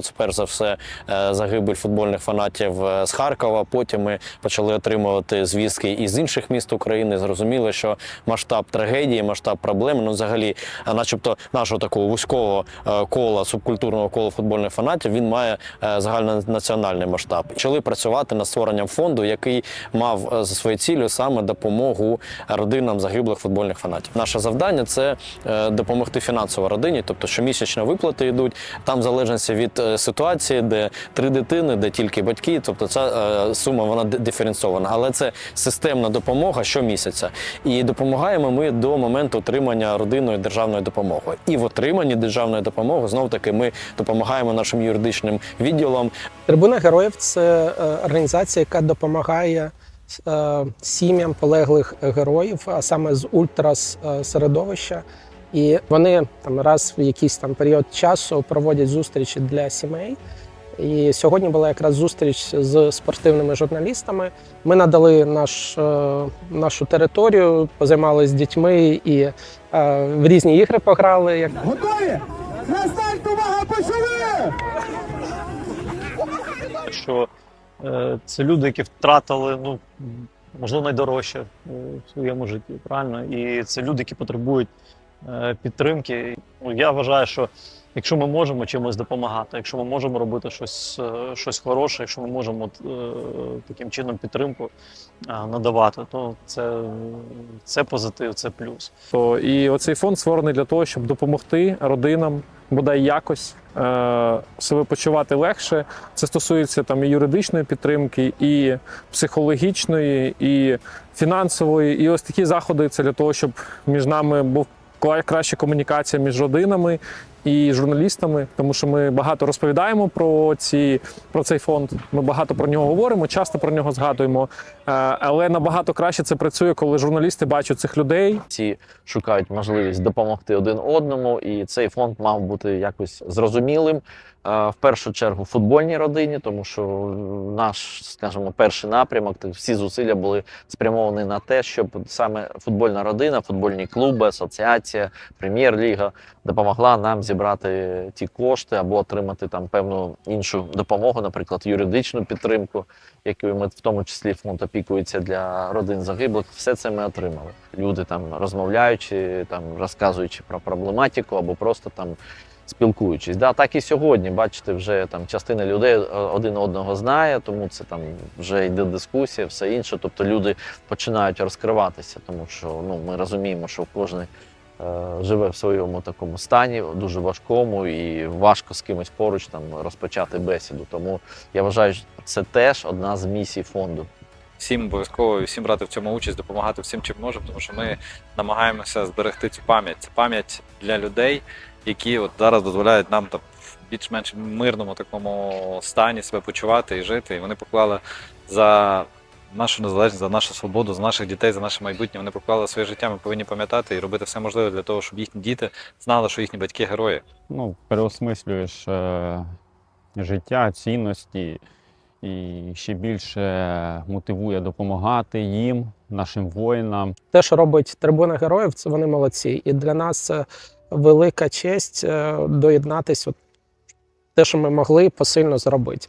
Це перш за все е, загибель футбольних фанатів е, з Харкова. Потім ми почали отримувати звістки із інших міст України. Зрозуміли, що масштаб трагедії, масштаб проблем, ну взагалі, е, начебто, нашого такого вузького кола, субкультурного кола футбольних фанатів, він має загальнонаціональний масштаб. Почали працювати над створенням фонду, який мав за своєю цілею саме допомогу родинам загиблих футбольних фанатів. Наше завдання це допомогти фінансово родині, тобто щомісячно виплати йдуть. Там в залежності від ситуації, де три дитини, де тільки батьки, тобто ця е, сума вона ди- диференцована, але це системна допомога щомісяця. І допомагаємо ми до моменту отримання родинної державної допомоги. І в отриманні державної допомоги знов таки ми допомагаємо нашим юридичним відділам Трибуна героїв це е, організація, яка допомагає е, сім'ям полеглих героїв, а саме з ультрас е, середовища. І вони там раз в якийсь там період часу проводять зустрічі для сімей. І сьогодні була якраз зустріч з спортивними журналістами. Ми надали наш, е, нашу територію, позаймалися з дітьми і е, в різні ігри пограли. Як Готові? На старт, увага, почали! що е, це люди, які втратили, ну можливо, найдорожче в своєму житті, правильно? І це люди, які потребують підтримки. Ну, я вважаю, що якщо ми можемо чимось допомагати, якщо ми можемо робити щось, е, щось хороше, якщо ми можемо е, таким чином підтримку е, надавати, то це, це позитив, це плюс. І оцей фонд створений для того, щоб допомогти родинам бодай якось е, себе почувати легше. Це стосується там і юридичної підтримки, і психологічної, і фінансової. І ось такі заходи це для того, щоб між нами був краща комунікація між родинами і журналістами, тому що ми багато розповідаємо про ці про цей фонд. Ми багато про нього говоримо, часто про нього згадуємо. Е, але набагато краще це працює, коли журналісти бачать цих людей, всі шукають можливість допомогти один одному, і цей фонд мав бути якось зрозумілим. е, В першу чергу футбольній родині, тому що наш, скажімо, перший напрямок, всі зусилля були спрямовані на те, щоб саме футбольна родина, футбольні клуби, асоціація, прем'єр-ліга допомогла нам зібрати ті кошти або отримати там певну іншу допомогу, наприклад, юридичну підтримку, якою ми в тому числі фонд опікується для родин загиблих. Все це ми отримали. Люди там розмовляючи, там розказуючи про проблематику або просто там. Спілкуючись, да, так і сьогодні, бачите, вже там частина людей е, один одного знає, тому це там вже йде дискусія, все інше. Тобто люди починають розкриватися, тому що ну ми розуміємо, що кожен е, живе в своєму такому стані, дуже важкому, і важко з кимось поруч там розпочати бесіду. Тому я вважаю, що це теж одна з місій фонду. всім обов'язково всім брати в цьому участь, допомагати всім, чим можемо, тому що ми намагаємося зберегти цю пам'ять. Це пам'ять для людей, які от зараз дозволяють нам там в більш-менш мирному такому стані себе почувати і жити. І вони поклали за нашу незалежність, за нашу свободу, за наших дітей, за наше майбутнє. Вони поклали своє життя. Ми повинні пам'ятати і робити все можливе для того, щоб їхні діти знали, що їхні батьки герої. ну, переосмислюєш е, життя, цінності і ще більше мотивує допомагати їм, нашим воїнам. те, що робить трибуна героїв, це вони молодці. І для нас це велика честь е, доєднатись. От те, що ми могли посильно зробити.